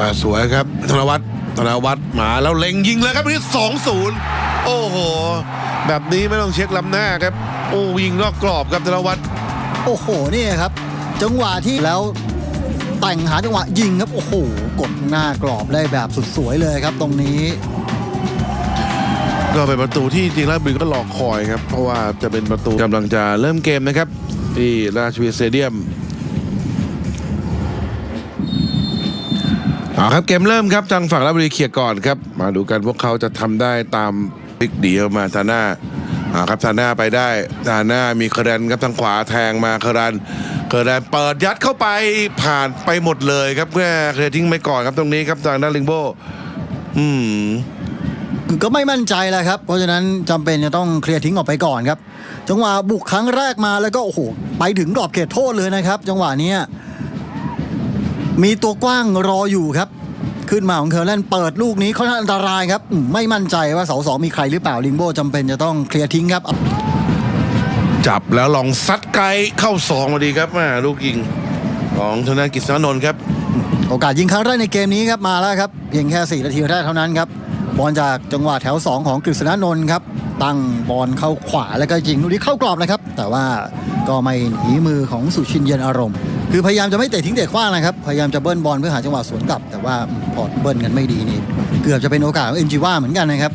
มาสวยครับ ธนวัฒน์ธนวัฒน์มาแล้วเล็งยิงเลยครับนี่สองศูนย์โอ้โห แบบนี้ไม่ต้องเช็คลำหน้าครับ โอ้ยิงนอกกรอบครับธนวัฒน์โอ้โหนี่ครับ จังหวะที่แล้วแต่งหาจังหวะยิงครับ โอ้โห กดหน้ากรอบได้แบบสุดสวยเลยครับตรงนี้ ก็เป็นประตูที่จริงแล้วบินก็รอคอยครับ เพราะว่าจะเป็นประตูกำลังจะเริ่มเกมนะครับ ที่ราชวิทย์สเตเดียม เอาครับเกมเริ่มครับทางฝั่งราชบุรีเคลียร์ก่อนครับ มาดูกันพวกเขาจะทำได้ตามพิกเดียวมาทาน่าอาครับทาน่าไปได้ทาน่ามีเคอร์แรนครับทางขวาแทงมาเคอร์แรนเคอร์แรนเปิดยัดเข้าไปผ่านไปหมดเลยครับแค่เคลียร์ทิ้งไปก่อนครับตรงนี้ครับทางด้านลิงโบอืมก็ไม่มั่นใจแล้วครับ เพราะฉะนั้นจำเป็นจะต้องเคลียร์ทิ้งออกไปก่อนครับ จังหวะบุกครั้งแรกมาแล้วก็โอ้โหไปถึงกรอบเขตโทษเลยนะครับ จังหวะนี้ มีตัวกว้างรออยู่ครับ ขึ้นมาของเคอร์แลนด์เปิดลูกนี้ค่อนข้างอันตรายครับอืมไม่มั่นใจว่าเสาสองมีใครหรือเปล่าลิงโบจำเป็นจะต้องเคลียร์ทิ้งครับ จับแล้วลองซัดไกลเข้าสองมาดีครับแม่ลูกยิงของธนากิจสนนท์ครับ โอกาสยิงครั้งแรกในเกมนี้ครับมาแล้วครับเพียงแค่ 4 นาทีแรกเท่านั้นครับบอลจากจังหวะแถว 2 ของกฤษณนนท์ครับ ตั้งบอลเข้าขวาแล้วก็ยิงลูกนี้เข้ากรอบนะครับ แต่ว่าก็ไม่หนีมือของสุชินเย็นอารมณ์ คือพยายามจะไม่เตะทิ้งเตะขว้างนะครับ พยายามจะเบิ้ลบอลเพื่อหาจังหวะสวนกลับ แต่ว่าพอืมพอเบิ้ลกันไม่ดีนี่เกือบจะเป็นโอกาสของเอ็นจีว่าเหมือนกันนะครับ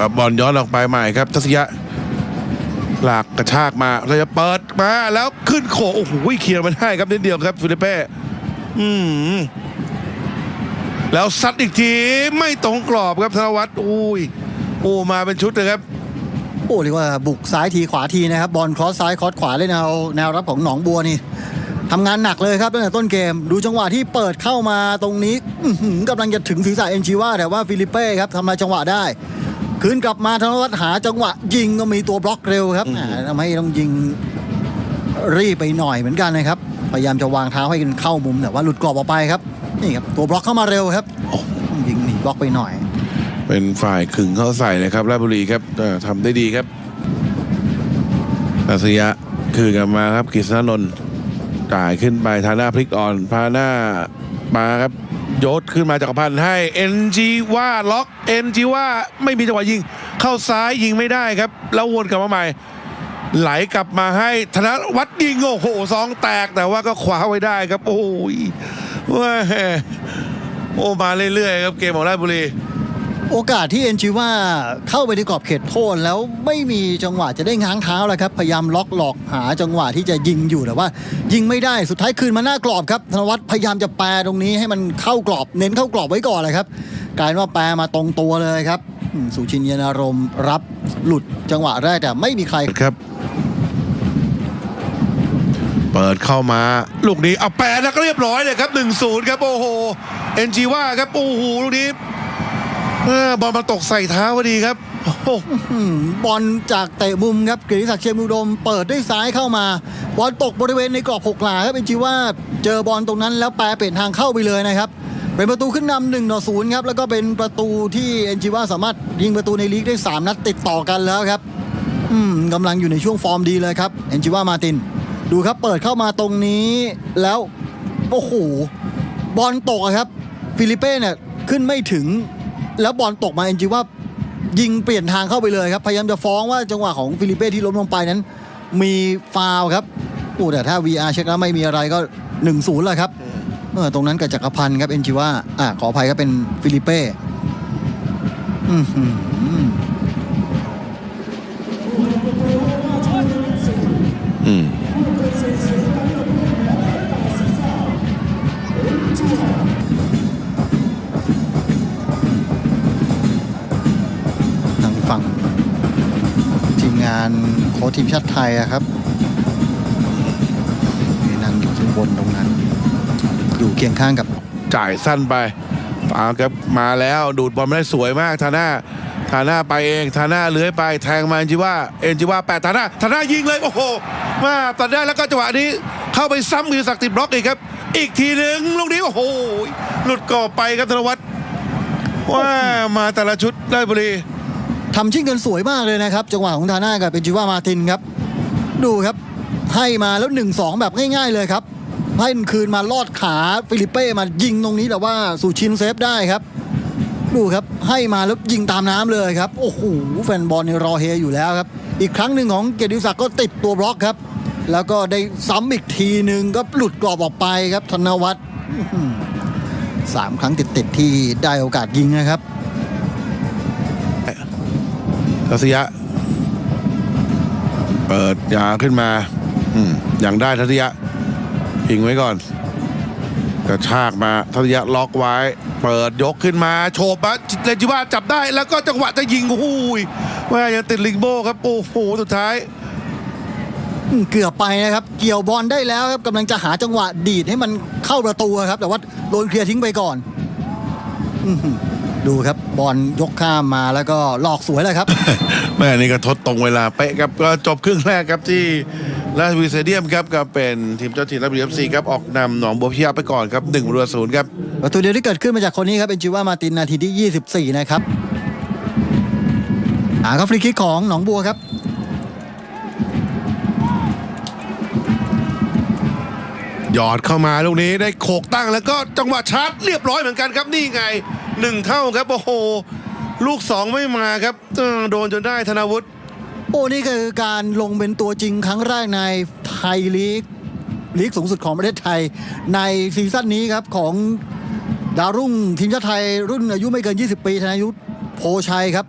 ครับบอลย้อนออกไปใหม่ครับทัศยะหลากกระชากมาเราจะเปิดมาแล้วขึ้นโขโอ้โหเคลียร์มาได้ครับนิดเดียวครับฟิลิเป้อืมแล้วซัดอีกทีไม่ตรงกรอบครับธนวัฒน์อุ้ย โอ้มาเป็นชุดเลยครับโอ้เรียกว่าบุกซ้ายทีขวาทีนะครับ บอลครอสซ้ายครอสขวาเล่นแนวแนวรับของหนองบัวนี่ทำงานหนักเลยครับตั้งแต่ต้นเกม ดูจังหวะที่เปิดเข้ามาตรงนี้อื้อหือกำลังจะถึงศีรษะเอ็นชิว่าแต่ว่าฟิลิเป้ครับทำลายจังหวะได้คืนกลับมาธนวัฒน์หาจังหวะยิงก็มีตัวบล็อกเร็วครับอือหืออ่าทำให้ต้องยิงรีบไปหน่อยเหมือนกันนะครับ พยายามจะวางเท้าให้กันเข้ามุมแต่ว่าหลุดกรอบออกไปครับ นี่ครับ ตัวบล็อกเข้ามาเร็วครับยิงหนีบล็อกไปหน่อย เป็นฝ่ายขึงเข้าใส่เลยครับราชบุรีครับทำได้ดีครับทัศยะคืนกลับมาครับกฤษณนนท์จ่ายขึ้นไปทาหน้าพลิกอ่อนพาหน้ามาครับยศขึ้นมาจากรพันให้เอ็นจีว่าล็อกเอ็นจีว่าไม่มีจังหวะยิง เข้าซ้ายยิงไม่ได้ครับ แล้ววนกลับมาใหม่ ไหลกลับมาให้ธนวัฒน์ยิงโอ้โหสองแตกแต่ว่าก็ขวาไว้ได้ครับ โอ้ยว้าโอ้มาเรื่อยๆครับเกมของราชบุรี โอกาสที่เอ็นจิว่าเข้าไปในกรอบเขตโทษแล้วไม่มีจังหวะจะได้ง้างเท้าแล้วครับ พยายามล็อกหลอกหาจังหวะที่จะยิงอยู่แต่ว่า ยิงไม่ได้สุดท้ายคืนมาหน้ากรอบครับธนวัฒน์พยายามจะแปรตรงนี้ให้มันเข้ากรอบเน้นเข้ากรอบไว้ก่อนเลยครับกลายว่าแปรมาตรงตัวเลยครับสุชินยนารมณ์รับหลุดจังหวะแรกแต่ไม่มีใครครับเปิดเข้ามา ลูกนี้เอาแปดแล้วก็เรียบร้อยเลยครับ1นศูนย์ครับ โอ้โหเอ็นจีว่าครับ โอ้โห ลูกนี้ บอลมาตกใส่เท้าพอดีครับอบอลจากเตะมุมครับกฤษศักดิ์เชียงมุดมเปิดด้วยซ้ายเข้ามา บอลตกบริเวณในกรอบหกหลาครับเป็นจีว่าเจอบอลตรงนั้นแล้วแปรเปลี่ยนทางเข้าไปเลยนะครับเป็นประตูขึ้นนำหนึ่งต่อศูนย์ครับแล้วก็เป็นประตูที่เอ็นจีว่าสามารถยิงประตูในลีกได้ 3 นัดติดต่อกันแล้วครับ อืมกำลังอยู่ในช่วงฟอร์มดีเลยครับเอ็นจิว่ามาติน ดูครับเปิดเข้ามาตรงนี้แล้วโอ้โหบอลตกครับฟิลิเป้เนี่ยขึ้นไม่ถึง แล้วบอลตกมาเอ็นจิว่ายิงเปลี่ยนทางเข้าไปเลยครับ พยายามจะฟ้องว่าจังหวะของฟิลิเป้ที่ล้มลงไปนั้น มีฟาวครับโอ้แต่ถ้า VR เช็คแล้วไม่มีอะไรก็1นศูนย์แล้วครับเออตรงนั้นกับจักรพันธ์ครับเอ็นจิว่าอะขออภัยครับเป็นฟิลิเป้อือหืออืมานโค้ชทีมชาติไทยอะครับนี่นั่งอยู่ข้างบนตรงนั้น อยู่เคียงข้างกับจ่ายสั้นไปเอาครับมาแล้วดูดบอลไม่ได้สวยมากทาน่าทาน่าไปเองทาน่าเลื้อยไปแทงมาเอ็นจิว่าเอ็นจิว่าแปดทาน่าทาน่ายิงเลยโอ้โหมาตัดได้แล้วก็จังหวะนี้เข้าไปซ้ำมือศักดิ์ติดบล็อกอีกครับ อีกทีหนึ่งลูกนี้โอ้โหหลุดกรอบไปครับธนวัฒน์ว่ามาแต่ละชุดได้บุรี ทำชิ่งกันสวยมากเลยนะครับ จังหวะของทาน่ากับเป็นจิว่ามาตินครับ ดูครับ ให้มาแล้ว 1-2 แบบง่ายๆเลยครับให้คืนมาลอดขาฟิลิปเป้มายิงตรงนี้แต่ว่าสุชินเซฟได้ครับ ดูครับให้มาแล้วยิงตามน้ำเลยครับ โอ้โหแฟนบอลเนี่ยรอเฮอยู่แล้วครับ อีกครั้งหนึ่งของเกียรติศักดิ์ก็ติดตัวบล็อกครับ แล้วก็ได้ซ้ำอีกทีหนึ่งก็หลุดกรอบออกไปครับธนวัฒน์สามครั้งติดๆที่ได้โอกาสยิงนะครับ ทัศยะ เปิดยางขึ้นมา อืมอย่างได้ทัศยะพิงไว้ก่อนกระชากมาทัศยะล็อกไว้ เปิดยกขึ้นมาโฉบมาเลจิว่าจับได้แล้วก็จังหวะจะยิงโอ้โหยว่ายังติดลิงโบครับโอ้โหสุดท้ายเกือบไปนะครับ เกี่ยวบอลได้แล้วครับกำลังจะหาจังหวะดีดให้มันเข้าประตูครับ แต่ว่าโดนเคลียร์ทิ้งไปก่อน อื ดูครับบอลยกข้ามมาแล้วก็หลอกสวยเลยครับ แม่นี่ก็ทดตรงเวลาเป๊ะครับก็จบครึ่งแรกครับที่ราชบุรีสเตเดียมครับก็เป็นทีมเจ้าถิ่นราชบุรีเอฟซีครับออกนำหนองบัวพิชยาไปก่อนครับหนึ่งประตูต่อศูนย์ครับประตูเดียวที่เกิดขึ้นมาจากคนนี้ครับเป็นจิว่ามาตินนาทีที่ 24 นะครับอ่าครับฟรีคิกของหนองบัวครับหยอดเข้ามาลูกนี้ได้โขกตั้งแล้วก็จังหวะชาร์จเรียบร้อยเหมือนกันครับนี่ไง หนึ่งเท่าครับโอ้โห ลูกสองไม่มาครับเออโดนจนได้ธนาวุฒิโอ้นี่คือการลงเป็นตัวจริงครั้งแรกในไทยลีกลีกสูงสุดของประเทศไทย ในซีซั่นนี้ครับของดาวรุ่งทีมชาติไทยรุ่นอายุไม่เกิน 20 ปีธนายุทธโพชัยครับ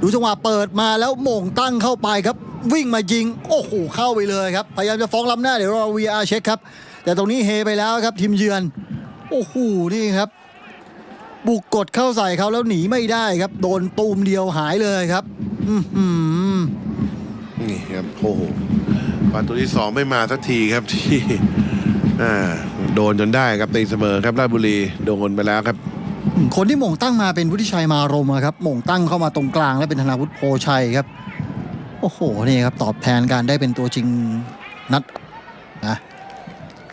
ดูจังหวะเปิดมาแล้วโมงตั้งเข้าไปครับ วิ่งมายิง โอ้โหเข้าไปเลยครับ พยายามจะฟ้องล้ำหน้าเดี๋ยวรอ VR เช็คครับ แต่ตรงนี้เฮไปแล้วครับทีมเยือน โอ้โหนี่ครับ บุกกดเข้าใส่เขาแล้วหนีไม่ได้ครับ โดนตูมเดียวหายเลยครับ อือหือนี่ครับโอ้โหประตูที่สองไม่มาสักทีครับที่อ่าโดนจนได้ครับตีเสมอครับราชบุรีโดนไปแล้วครับอืมคนที่หม่งตั้งมาเป็นวุฒิชัยมารมอะครับหม่งตั้งเข้ามาตรงกลางและเป็นธนาวุฒิโพชัยครับ โอ้โหนี่ครับ ตอบแทนการได้เป็นตัวจริงนัดนะ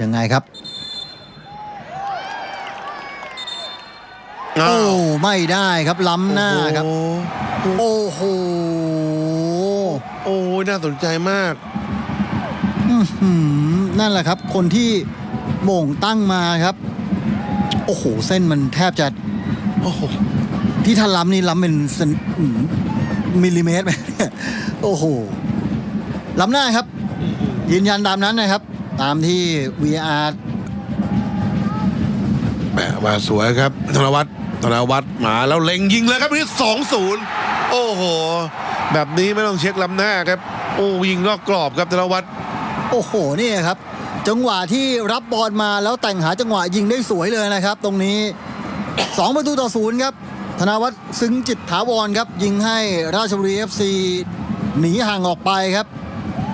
ยังไงครับ โอ้ไม่ได้ครับล้ำหน้าครับ โอ้โหโอ้ยน่าสนใจมาก อื้อหือนั่นแหละครับ คนที่โหม่งตั้งมาครับ โอ้โห เส้นมันแทบจะโอ้โห ที่ท่านล้ำนี่ล้ำเป็นเซนอืมมิลลิเมตรไหมโอ้โหล้ำหน้าครับ ยืนยันตามนั้นนะครับ ตามที่ VR แหมมาสวยครับธนวัฒน์ ธนวัฒน์มาแล้วเล็งยิงเลยครับนี่สองศูนย์โอ้โห แบบนี้ไม่ต้องเช็คล้ำหน้าครับ โอ้ยิงนอกกรอบครับธนวัฒน์โอ้โหนี่ครับ จังหวะที่รับบอลมาแล้วแต่งหาจังหวะยิงได้สวยเลยนะครับ ตรงนี้2ประตูต่อศูนย์ครับ ธนาวัฒน์ซึ้งจิตถาวรครับ ยิงให้ราชบุรีเอฟซีหนีห่างออกไปครับ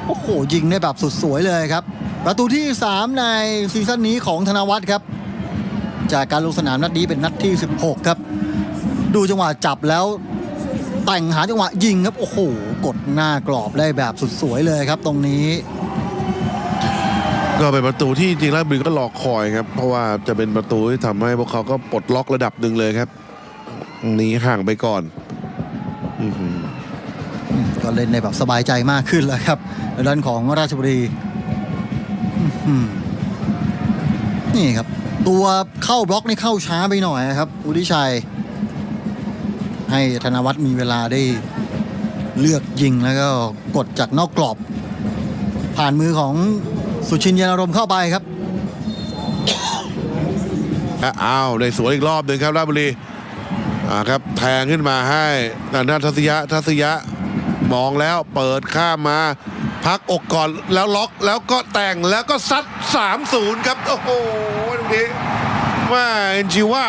โอ้โหยิงได้แบบสุดสวยเลยครับ ประตูที่ 3 ในซีซั่นนี้ของธนวัฒน์ครับ จากการลงสนามนัดนี้เป็นนัดที่ 16 ครับ ดูจังหวะจับแล้ว แต่งหาจังหวะยิงครับ โอ้โห กดหน้ากรอบได้แบบสุดสวยเลยครับตรงนี้ ก็เป็นประตูที่จริงๆแล้วบุรีก็รอคอยครับ เพราะว่าจะเป็นประตูที่ทำให้พวกเขาก็ปลดล็อกระดับหนึ่งเลยครับหนีห่างไปก่อนอื้อหืออืมก็เล่นในแบบสบายใจมากขึ้นแล้วครับในด้านของราชบุรีอื้อหือนี่ครับ ตัวเข้าบล็อกนี่เข้าช้าไปหน่อยครับอุดิชัย ให้ธนวัฒน์มีเวลาได้เลือกยิงแล้วก็กดจากนอกกรอบ ผ่านมือของสุชินยานารมเข้าไปครับอ้าวได้สวนอีกรอบหนึ่งครับราชบุรีอ่าครับแทงขึ้นมาให้นันททัศยะทัศยะมองแล้วเปิดข้ามมา พักอกก่อนแล้วล็อกแล้วก็แต่งแล้วก็ซัด3-0 ครับ โอ้โหตรงนี้ว่าเอ็นจิว่า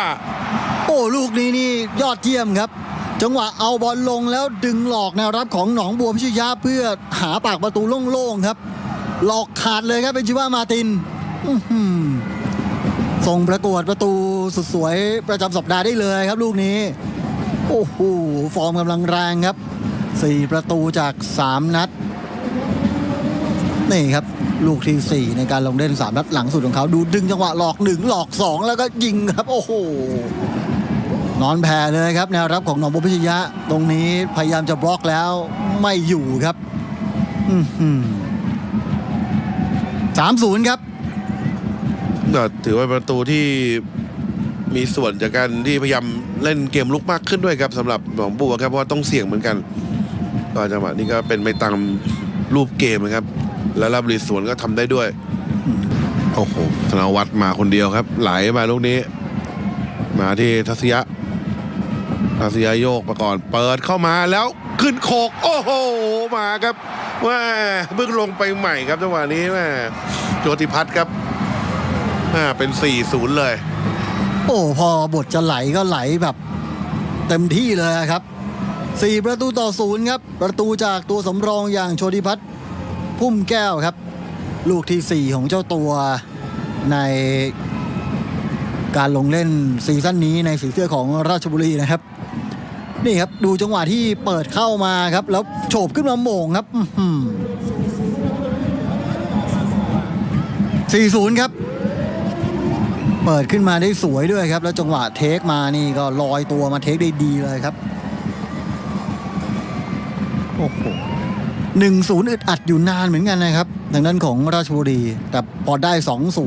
โอ้ลูกนี้นี่ยอดเยี่ยมครับ จังหวะเอาบอลลงแล้วดึงหลอกแนวรับของหนองบัวพิชยาเพื่อหาปากประตูโล่งๆครับ หลอกขาดเลยครับเป็นชิว่ามาตินส่งประกวดประตูสุดสวยประจำสัปดาห์ได้เลยครับ ลูกนี้ โอ้โหฟอร์มกำลังแรงครับสี่ประตูจาก 3 นัด นี่ครับ ลูกที่ 4 ในการลงเล่น 3 นัดหลังสุดของเขาดูดึงจังหวะหลอกหนึ่งหลอก 2 แล้วก็ยิงครับ โอ้โห นอนแผ่เลยครับ แนวรับของหนองบัวพิชยะ ตรงนี้พยายามจะบล็อกแล้วไม่อยู่ครับอือหือสามศูนย์ครับก็ถือว่าเป็นประตูที่มีส่วนจากการที่พยายามเล่นเกมลุกมากขึ้นด้วยครับสำหรับหนองบัวครับเพราะว่าต้องเสี่ยงเหมือนกันก็จังหวะนี้ก็เป็นไปตามรูปเกมนะครับ แล้วราชบุรีสวนก็ทำได้ด้วย โอ้โห ธนวัฒน์มาคนเดียวครับ ไหลมาลูกนี้ มาที่ทัศยะ ทัศยะโยกมาก่อน เปิดเข้ามาแล้วขึ้นโคก โอ้โห มาครับว่าเพิ่งลงไปใหม่ครับจังหวะนี้แม่โจติพัฒน์ครับอ่าเป็น4-0เลย โอ้พอบทจะไหลก็ไหลแบบเต็มที่เลยครับ 4 ประตูต่อศูนย์ครับ ประตูจากตัวสำรองอย่างโชติพัฒน์ พุ่มแก้วครับ ลูกที่ 4 ของเจ้าตัวในการลงเล่นซีซั่นนี้ในสีเสื้อของราชบุรีนะครับ นี่ครับดูจังหวะที่เปิดเข้ามาครับ แล้วโฉบขึ้นมาโม่งครับสี่ศูนย์ครับ เปิดขึ้นมาได้สวยด้วยครับ แล้วจังหวะเทคมานี่ก็ลอยตัวมาเทคได้ดีเลยครับ โอ้โห หนึ่งศูนย์อึดอัดอยู่นานเหมือนกันนะครับทางด้านของราชบุรี แต่พอได้สองศู